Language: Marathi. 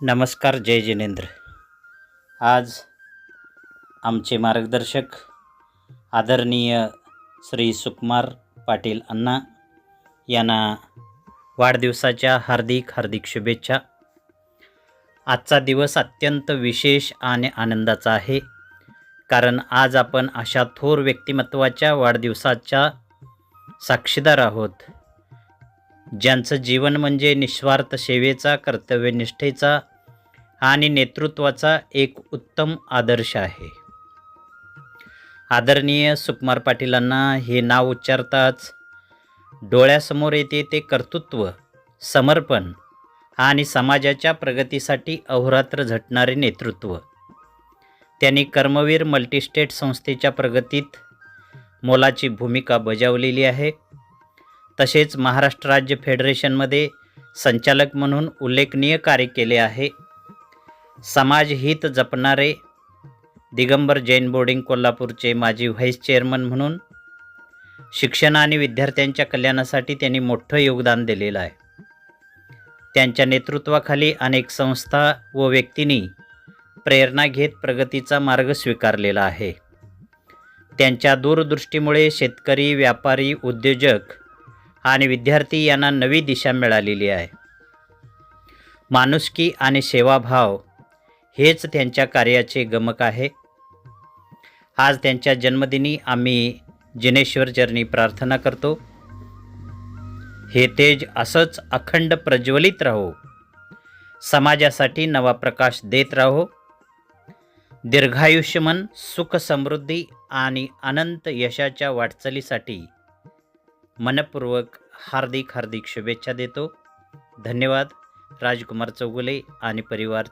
नमस्कार जय जिनेंद्र. आज आमचे मार्गदर्शक आदरणीय श्री सुकुमार पाटील अण्णा यांना वाढदिवसाच्या हार्दिक हार्दिक शुभेच्छा. आजचा दिवस अत्यंत विशेष आणि आनंदाचा आहे कारण आज आपण अशा थोर व्यक्तिमत्वाच्या वाढदिवसाच्या साक्षीदार आहोत. ज्यांचं जीवन म्हणजे निस्वार्थ सेवेचा कर्तव्यनिष्ठेचा आणि नेतृत्वाचा एक उत्तम आदर्श आहे. आदरणीय सुकुमार पाटीलांना हे नाव उच्चारताच डोळ्यासमोर येते ते कर्तृत्व समर्पण आणि समाजाच्या प्रगतीसाठी अहोरात्र झटणारे नेतृत्व. त्यांनी कर्मवीर मल्टीस्टेट संस्थेच्या प्रगतीत मोलाची भूमिका बजावलेली आहे. तसेच महाराष्ट्र राज्य फेडरेशनमध्ये संचालक म्हणून उल्लेखनीय कार्य केले आहे. समाजहित जपणारे दिगंबर जैन बोर्डिंग कोल्हापूरचे माजी व्हाईस चेअरमन म्हणून शिक्षण आणि विद्यार्थ्यांच्या कल्याणासाठी त्यांनी मोठं योगदान दिलेलं आहे. त्यांच्या नेतृत्वाखाली अनेक संस्था व व्यक्तींनी प्रेरणा घेत प्रगतीचा मार्ग स्वीकारलेला आहे. त्यांच्या दूरदृष्टीमुळे शेतकरी व्यापारी उद्योजक आणि विद्यार्थी यांना नवी दिशा मिळालेली आहे. माणुसकी आणि सेवाभाव हेच त्यांच्या कार्याचे गमक आहे. आज त्यांच्या जन्मदिनी आम्ही जिनेश्वर चरणी प्रार्थना करतो. हे तेज असंच अखंड प्रज्वलित राहो. समाजासाठी नवा प्रकाश देत राहो. दीर्घायुष्यमन सुख समृद्धी आणि अनंत यशाच्या वाटचालीसाठी मनपूर्वक हार्दिक हार्दिक शुभेच्छा देतो. धन्यवाद. राजकुमार चौगुले आणि परिवार